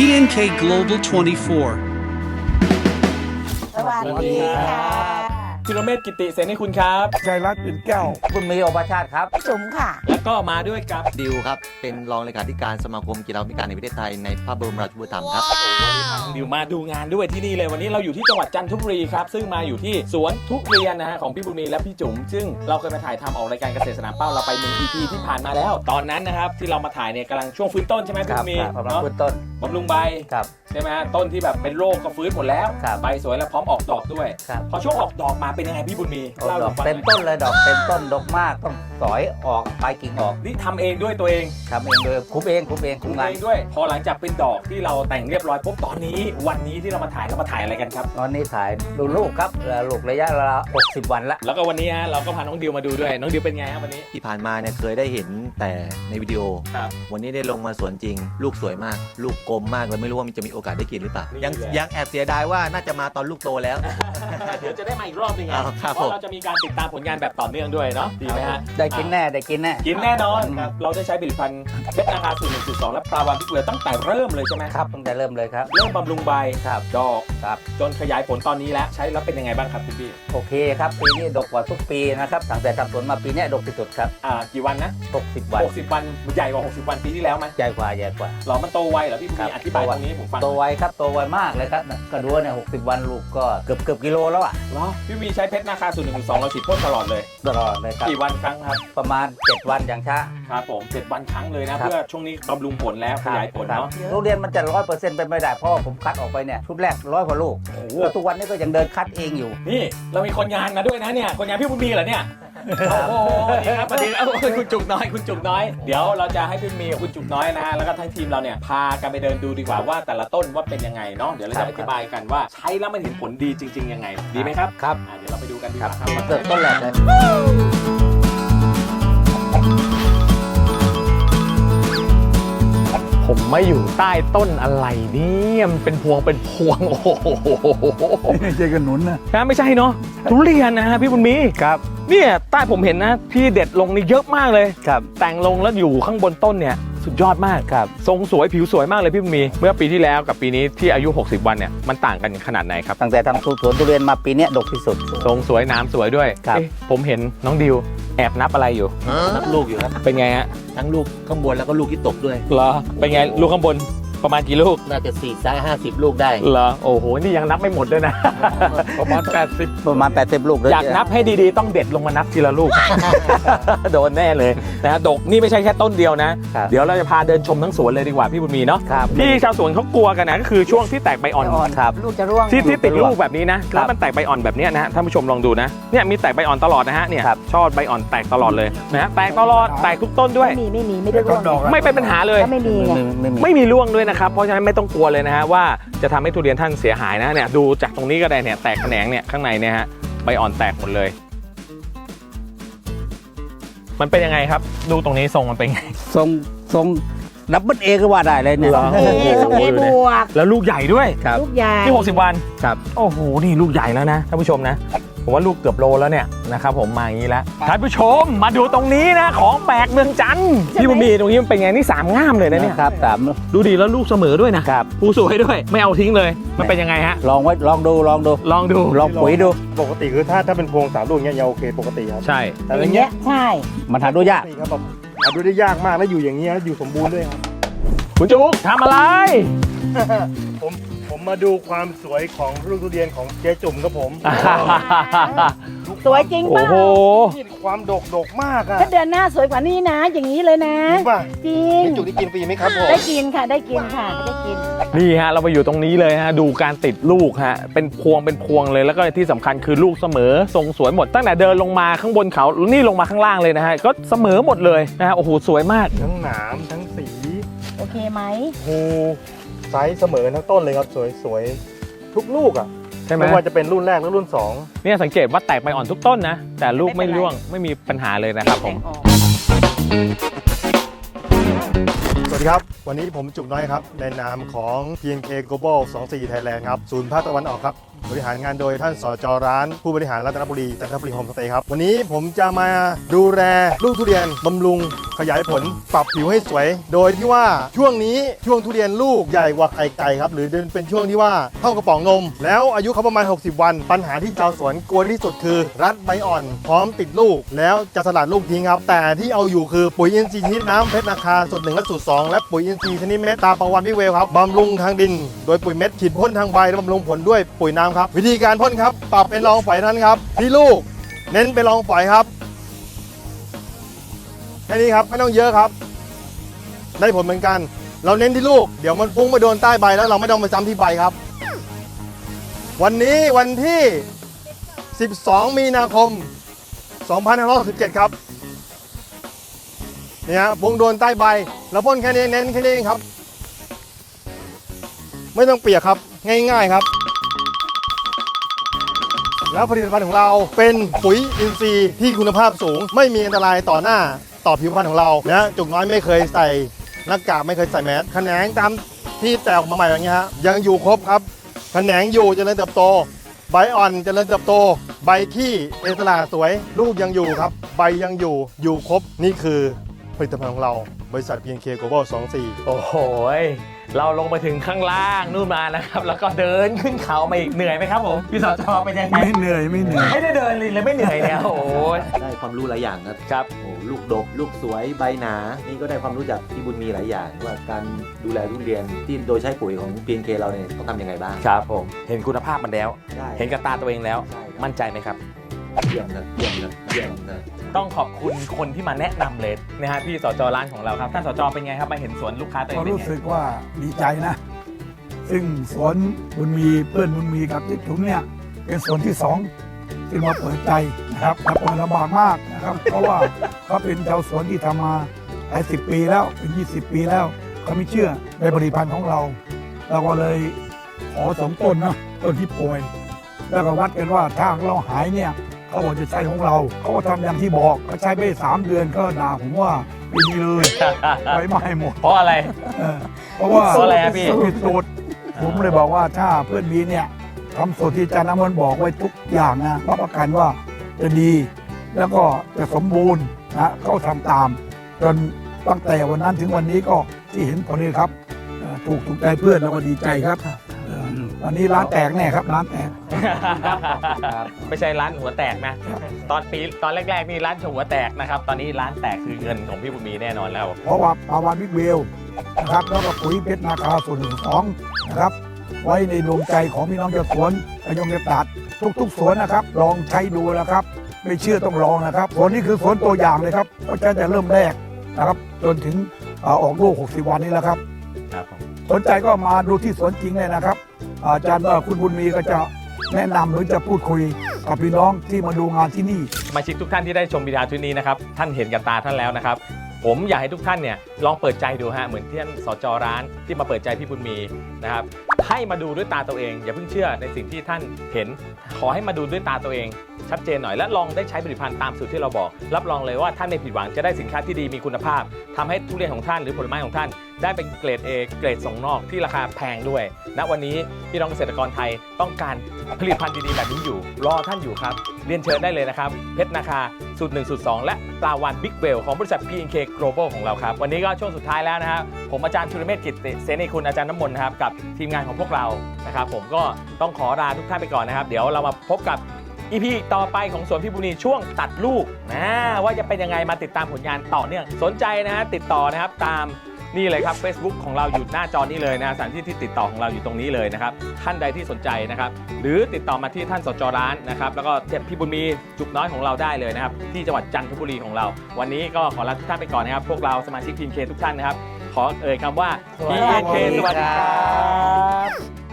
PNK Global 24. สวัสดีค่ะพิรเมศกิติเสนีคุณครับชัยรัตน์เป็นแก้ว คุณมีโอภาชาติครับ จุ๋มค่ะ แล้วก็มาด้วยกับ ดิวครับ เป็นรองเลขาธิการสมาคมกีฬาวิการในประเทศไทยในพระบรมราชูปถัมภ์ครับ ดิวมาดูงานด้วยที่นี่เลยวันนี้เราอยู่ที่จังหวัดจันทบุรีครับ ซึ่งมาอยู่ที่สวนทุเรียนนะฮะของพี่บุญมีและพี่จุ๋มซึ่งเราเคยมาถ่ายทำออกรายการเกษตรสนามเป้าเราไปหนึ่ง EP ที่ผ่านมาแล้ว ตอนนั้นนะครับที่เรามาถ่ายเนี่ยกำลังช่วงฟื้นต้นใช่ไหมคพี่รับบุญมีครับเนาะพื้นต้นบำรุงใบครับ ใช่ไหมฮะต้นที่แบบเป็นโรคก็ฟื้นหมดแล้วครับใบสวยแล้วพร้อมออกดอกด้วยครับ พอช่วงออกดอกมาเป็นยังไงพี่บุญมีโอ้เล่าดให้อกฟังหเต็น่มอยต้นเลยดอกเต็มต้นดอกมากต้องสอยออกใบกิ่งออกนี่ทำเองด้วยตัวเองทำเองเลยคุบเองคุบเองคุคุมมงานเองด้วย พอหลังจากเป็นดอกที่เราแต่งเรียบร้อยปุ๊บตอนนี้ วันนี้ที่เรามาถ่ายเรามาถ่ายอะไรกันครับ ตอนนี้ถ่ายดูลูกครับเอ่อลูกระยะละ60 วันละแล้วก็วันนี้ฮะเราก็พาน้องดิวมาดูด้วย น้องดิวเป็นไงครับวันนี้ ที่ผ่านมาเนี่ยเคยได้เห็นแต่ในวิดีโอ ครับ วันนี้ได้ลงมาสวนจริง ลูกสวยมาก ลูกกลมมากเลยไม่รู้ว่ามันจะมีโอกาสได้กินหรือเปล่านี่ยังแหละยังแอบเสียดายว่าน่าจะมาตอนลูกโตแล้ว เดี๋ยวจะได้มาอีกรอบหนึงไงอ้าวครับเพราะเราจะมีการติดตามผลงานแบบต่อเนื่องด้วยเนาะดีไหมฮะได้กินแน่ ได้กินแน่ กินแน่นอนครับ เราได้ใช้ผลิตภัณฑ์เพชรนาคาสูตรหนึ่งสูตรสองและปลาวานพิกเกลือตั้งแต่เริ่มเลยใช่ไหมครับตั้งแต่เริ่มเลยครับ เริ่มบำรุงใบครับดอกครับ จนขยายผลตอนนี้แล้วใช้แล้วเป็นยังไงบ้างครับคุณพี่โอเคครับ ปีนี้ดกกว่าทุกปีนะครับตั้งแต่ทำสวนมาปีเนี้ยดกที่สุดครับอ่ากี่วันนะ60 วัน60 วันใหญ่กว่า 60 วันปีที่แล้วไหมใหญ่กว่าใหญ่กว่า หรอมันโตไวเหรอพี่บุญครัมีบอธิบายตรงนี้ให้ผมฟังหโตน่อยไวครับโตไวมากเลยครับก็ดูว่าเนี่ย60วันลูกก็เกือบเกือบกิโลแล้วอะเหรอพี่วีใช้เพชรนาคาสูตรหนึ่งสูตรสองเราฉีดพ่นตลอดเลย ตลอดเลยครับกี่วันครั้งครับประมาณ 7 วันอย่างช้าครับผมเจ็ดวันครั้งเลยนะครับเพื่อช่วงนี้บำรุงผลแล้วขยายผลครับเนาะทุเรียนมันจะร้อยเปอร์เซ็นต์เป็นไม่ได้เพราะว่าผมคัดออกไปเนี่ยชุดแรกร้อยกว่าลูกโอ้โหแล้วทุกวันนี้ก็ยังเดินคัดเองอยู่ นี่เรามีคนงานมาด้วยนะเนี่ยคนงานพี่บุญมีเหรอเนี่ย โอ้โหสวัสดีครับสวัสดีครับโอ้ยคุณจุกน้อย คุณจุกน้อย เดี๋ยวเราจะให้พี่บุญมีกับคุณจุกน้อยนะฮะ แล้วก็ทั้งทีมเราเนี่ยพากันไปเดินดูดีกว่าว่าแต่ละต้นว่าเป็นยังไงเนาะ เดี๋ยวเราครัจะบอธิบายกันว่าใช้แล้วมันเห็นผลดีจริง ๆ ยังไง ดีไหมครับ ครับ อะเดี๋ยวเราไปดูกันดีกครับว่าครับมาเกิดต้นแรกเลย ผมไม่อยู่ใต้ต้นอะไรเนี่ยมันเป็นพวงเป็นพวงโอ้โหไม่ใช่ขนุนนะนะไม่ใช่เนาะทุเรียนนะฮะพี่บุญมีครับเนี่ยใต้ผมเห็นนะที่เด็ดลงนี่เยอะมากเลยครับ แต่งลงแล้วอยู่ข้างบนต้นเนี่ยสุดยอดมากครับ ทรงสวยผิวสวยมากเลยพี่บุญมี เมื่อปีที่แล้วกับปีนี้ที่อายุ 60 วันเนี่ยมันต่างกันขนาดไหนครับตั้งแต่ทำสวนทุเรียนมาปีเนี้ยดกที่สุด ทรงสวยน้ำสวยด้วยครับ เอ๊ะผมเห็นน้องดิว แอบนับอะไรอยู่ นับลูกอยู่ครับ เป็นไงฮะ ทั้งลูกข้างบนแล้วก็ลูกที่ตกด้วย เหรอ เป็นไงลูกข้างบน ประมาณกี่ลูก น่าจะ4ี่ซ้ายห้าสิบลูกได้ เหรอ โอ้โห นี่ยังนับไม่หมดด้วยนะ ประมาณ 80 ประมาณ 80 ลูกเลยอยากนับให้ดีๆ ต้องเด็ดลงมานับทีละลูก โดนแน่เลยนะฮะดกนี่ไม่ใช่แค่ต้นเดียวนะ ครับเดี๋ยวเราจะพาเดินชมทั้งสวนเลยดีกว่าพี่บุญมีเนาะครับที่ชาวสวนเขากลัวกันนะก็คือช่วงที่แตกใบอ่อนครับ ลูกจะร่วง ที่ที่ติดลูกลูกแบบนี้นะแล้วมันแตกใบอ่อนแบบเนี้ยนะฮะท่านผู้ชมลองดูนะเนี่ยมีแตกใบอ่อนตลอดนะฮะเนี่ยครับ ช่อใบอ่อนแตกตลอดเลยนะฮะแตกตลอดแตกทุกต้นด้วย ไม่มีไม่มีไม่ได้ร่วงดอกอะไม่เป็นปัญหาเลย ก็ไม่มีไง ไม่มี ไม่มีร่วงด้วยนะครับ เพราะฉะนั้นไม่ต้องกลัวเลยนะฮะว่าจะทำให้ทุเรียนท่านเสียหายนะเนี่ยดูจากตรงนี้ก็ได้เนี่ยแตกแขนงเนี่ยข้างในเนี่ยฮะใบอ่อนแตกหมดเลย มันเป็นยังไงครับ ดูตรงนี้ทรงมันเป็นไงทรงทรงดับเบิลเอก็ว่าได้เลยเนี่ยเหรอเอสองเอบวกแล้วลูกใหญ่ด้วยครับลูกใหญ่ที่60 วันครับโอ้โหนี่ลูกใหญ่แล้วนะท่านผู้ชมนะ ผมว่าลูกเกือบโลแล้วเนี่ยนะครับผมมาอย่างนี้แล้วท่านผู้ชมมาดูตรงนี้นะของแปลกเมืองจันทร์พี่บุญมีตรงนี้มันเป็นไงนี่สามง่ามเลยนะเนี่ยครับสามดูดีแล้วลูกเสมอด้วยนะครับผู้สวยด้วยไม่เอาทิ้งเลย มันเป็นยังไงฮะลองไว้ลองดูลองดูลองดูลองปุ๋ยดู ปกติคือถ้าถ้าเป็นพวงสามลูกเนี้ยยังโอเคปกติครับใช่ แต่ออย่าย่างงเงี้เงี้ยยใช่มันหาดูยากปติครับแบบหาดูได้ยากมากแล้วอยู่อย่างเงี้ยอยู่สมบูรณ์ด้วยครับคุณจุ๊กทำอะไรผมผม มาดูความสวยของลูกทุเรียนของเจ๊จุ่มครับผมสวยจริงโอ้ป่ะโห นี่ความดกดกมากอะถ้าเดือนหน้าสวยกว่านี้นะ อย่างนี้เลยนะ รู้ป่ะจริง เจ๊จุ่มได้กินฟรีไหมครับผม ได้กินค่ะ ได้กินค่ะ ได้กิน นี่ฮะเรามาอยู่ตรงนี้เลยฮะดูการติดลูกฮะเป็นพวงเป็นพวงเลยแล้วก็ที่สำคัญคือลูกเสมอทรงสวยหมดตั้งแต่เดินลงมาข้างบนเขานี่ลงมาข้างล่างเลยนะฮะก็เสมอหมดเลยนะฮะโอ้โหสวยมาก ทั้งหนามทั้งสีโอเคไหมภู ไซส์เสมอทั้งต้นเลยครับสวยสวยทุกลูกอะใช่ไหมไม่ว่าจะเป็นรุ่นแรกหรือรุ่นสองเนี่ยสังเกตว่าแตกใบอ่อนทุกต้นนะ แต่ลูกไม่ร่วงไม่มีปัญหาเลยนะครับผมแต่งออกสวัสดีครับ วันนี้ผมจุกน้อยครับ ในนามของ PNK Global 24 Thailand ครับ ศูนย์ภาคตะวันออกครับ บริหารงานโดยท่านสจร้านผู้บริหารรัตนบุรีจันทบุรีโฮมสเตย์ครับ วันนี้ผมจะมาดูแลลูกทุเรียนบำรุงขยายผลปรับผิวให้สวย โดยที่ว่าช่วงนี้ช่วงทุเรียนลูกใหญ่กว่าไข่ไก่ครับ หรือเป็นช่วงที่ว่าเท่ากระป๋องนม แล้วอายุเขาประมาณ 60 วัน ปัญหาที่ชาวสวนกลัวที่สุดคือ รัดใบอ่อน พร้อมติดลูก แล้วจะสลัดลูกทิ้งครับ แต่ที่เอาอยู่คือปุ๋ยอินทรีย์ชนิดน้ำเพชรนาคาสูตรหนึ่งและสูตรสองและปุ๋ยอินทรีย์ชนิดเม็ดตาประวันพิเวลครับบำรุงทางดิน โดยปุ๋ยเม็ดฉีดพ่นทางใบและบำรุงผลด้วยปุ๋ยน้ำครับ วิธีการพ่นครับ ปรับเป็นรองฝอยท่านั้นครับที่ลูก เน้นเป็นรองฝอยครับแค่นี้ครับไม่ต้องเยอะครับ ได้ผลเหมือนกัน เราเน้นที่ลูก เดี๋ยวมันพุ่งไปโดนใต้ใบแล้วเราไม่ต้องไปซ้ำที่ใบครับ วันนี้วันที่ 12 มีนาคม 2567 ครับเนี่ยฮะพุ่งโดนใต้ใบแล้วพ่นแค่นี้เน้นแค่นี้เองครับ ไม่ต้องเปียกครับ ง่ายๆครับ แล้วผลิตภัณฑ์ของเราเป็นปุ๋ยอินทรีย์ที่คุณภาพสูง ไม่มีอันตรายต่อหน้าต่อผิวพรรณของเรานะจุกน้อยไม่เคยใส่หน้ากากไม่เคยใส่แมสแขนงตามที่แตกออกมาใหม่อย่างเงี้ยฮะยังอยู่ครบครับแขนงอยู่เจริญเติบโต ใบอ่อนเจริญเติบโต ใบที่เอสลาสวยลูกยังอยู่ครับ ใบยังอยู่อยู่ครบนี่คือผลิตภัณฑ์ของเรา บริษัท PNK Global 24 โอ้โห เราลงไปถึงข้างล่างนู่นมานะครับ แล้วก็เดินขึ้นเขามาอีกเหนื่อยไหมครับผมพี่สจเป็นยังไงไม่เหนื่อยไม่เหนื่อยไม่ได้เดินเลยเลยไม่เหนื่อยเนี่ยโอ้โหยได้ความรู้หลายอย่างครับครับโอ้ลูกดก ลูกสวยใบหนา นี่ก็ได้ความรู้จากพี่บุญมีหลายอย่าง ว่าการดูแลทุเรียนที่โดยใช้ปุ๋ยของ PNK เราเนี่ยต้องทำยังไงบ้างครับผมเห็นคุณภาพมันแล้ว ใช่ เห็นกับตาตัวเองแล้ว ใช่ครับ มั่นใจไหมครับ เยี่ยมครับเยี่ยมครับเยี่ยมครับต้องขอบคุณคนที่มาแนะนำเลยนะฮะพี่สจร้านของเราครับท่านสจเป็นไงครับมาเห็นสวนลูกค้าตัวเอก็งเป็นรู้ไงสึกว่าดีใจนะ ซึ่งสวนบุญมีเพื่อนบุญมีกับทิศถุงเนี่ย เป็นสวนที่สองที่มาเปิดใจนะครับและเปิดลำบากมากนะครับ เพราะว่าเขาเป็นชาวสวนที่ทำมาหลายสิบปีแล้วเป็น 20 ปีแล้วเขาไม่เชื่อในผลิตภัณฑ์ของเรา เราก็เลยขอสองต้นนะต้นที่ป่วย แล้วก็วัดกันว่าถ้าเราหายเนี่ย เขาบอกจะใช้ของเรา เขาก็ทำอย่างที่บอกเขาใช้ไปสามเดือนก็ด่าผมว่าไม่ดีเลยไฟไหม้หมดเพราะอะไร เออเพราะว่าเพราะอะไรอะพี่ ผิดสูตรผมเลยบอกว่าถ้าเพื่อนบีเนี่ยทำสูตรที่อาจารย์น้ำมันต์บอกไว้ทุกอย่างนะรับประกันว่าจะดี แล้วก็จะสมบูรณ์นะเขาทำตาม จนตั้งแต่วันนั้นถึงวันนี้ก็ที่เห็นผลนี้ครับเอ่อถูกถูกใจเพื่อนแล้วก็ดีใจครับ เอ่อวันนี้ร้านแตกแน่ครับร้านแตก ไม่ใช่ร้านหัวแตกนะ ตอนปีตอนแรกๆนี่ร้านหัวแตกนะครับ ตอนนี้ร้านแตกคือเงินของพี่บุญมีแน่นอนแล้ว เพราะว่าปาวานวิกเวลนะครับแล้วก็ปุ๋ยเพชรนาคาส่วนหนึ่งสองนะครับ ไว้ในดวงใจของพี่น้องชาวสวนระยงจะตัดทุก ๆ สวนนะครับ ลองใช้ดูนะครับ ไม่เชื่อต้องลองนะครับสวนนี้คือสวนตัวอย่างเลยครับเพราะฉะนั้นจะเริ่มแรกนะครับจนถึงเอ่อออกลูก 60 วันนี้แล้วครับครับผมสนใจก็มาดูที่สวนจริงเลยนะครับ อาจารย์ว่าคุณบุญมีก็จะแนะนำหรือจะพูดคุยกับพี่น้องที่มาดูงานที่นี่ สมาชิกทุกท่านที่ได้ชมวิดีโอชุดนี้นะครับท่านเห็นกับตาท่านแล้วนะครับ ผมอยากให้ทุกท่านเนี่ยลองเปิดใจดูฮะเหมือนที่ท่านสจร้านที่มาเปิดใจพี่บุญมีนะครับให้มาดูด้วยตาตัวเอง อย่าเพิ่งเชื่อในสิ่งที่ท่านเห็น ขอให้มาดูด้วยตาตัวเอง ชัดเจนหน่อย และลองได้ใช้ผลิตภัณฑ์ตามสูตรที่เราบอก รับรองเลยว่าท่านไม่ผิดหวังจะได้สินค้าที่ดีมีคุณภาพทำให้ทุเรียนของท่านหรือผลไม้ของท่าน ได้เป็นเกรด A เกรดส่งนอกที่ราคาแพงด้วยณวันนี้พี่น้องเกษตรกรไทยต้องการผลิตภัณฑ์ดีๆแบบนี้อยู่ รอท่านอยู่ครับเรียนเชิญได้เลยนะครับเพชรนาคาสูตร1สูตร2และปลาวันบิ๊กเวลของบริษัท P&K Global ของเราครับ วันนี้ก็ช่วงสุดท้ายแล้วนะครับ ผมอาจารย์ชุลเมธกิตติเสนีคุณอาจารย์น้ำมนต์นะครับ กับทีมงานของพวกเรานะครับ ผมก็ต้องขอลาทุกท่านไปก่อนนะครับ เดี๋ยวเรามาพบกับ อีพีต่อไปของสวนพิบูลนีช่วงตัดลูกนะว่าจะเป็นยังไงมาติดตามผลงานต่อเนื่องสนใจนะฮะติดต่อนะครับตามนี่เลยครับ Facebook ของเราอยู่หน้าจอนี้เลยนะสถานที่ที่ติดต่อของเราอยู่ตรงนี้เลยนะครับ ท่านใดที่สนใจนะครับ หรือติดต่อมาที่ท่านสจร้านนะครับ แล้วก็เจ็บพี่บุญมีจุกน้อยของเราได้เลยนะครับ ที่จังหวัดจันทบุรีของเรา วันนี้ก็ขอลาทุกท่านไปก่อนนะครับ พวกเราสมาชิกทีมเคทุกท่านนะครับ ขอเอ่ยคำว่าสวัสดี PK สวัสดีครับ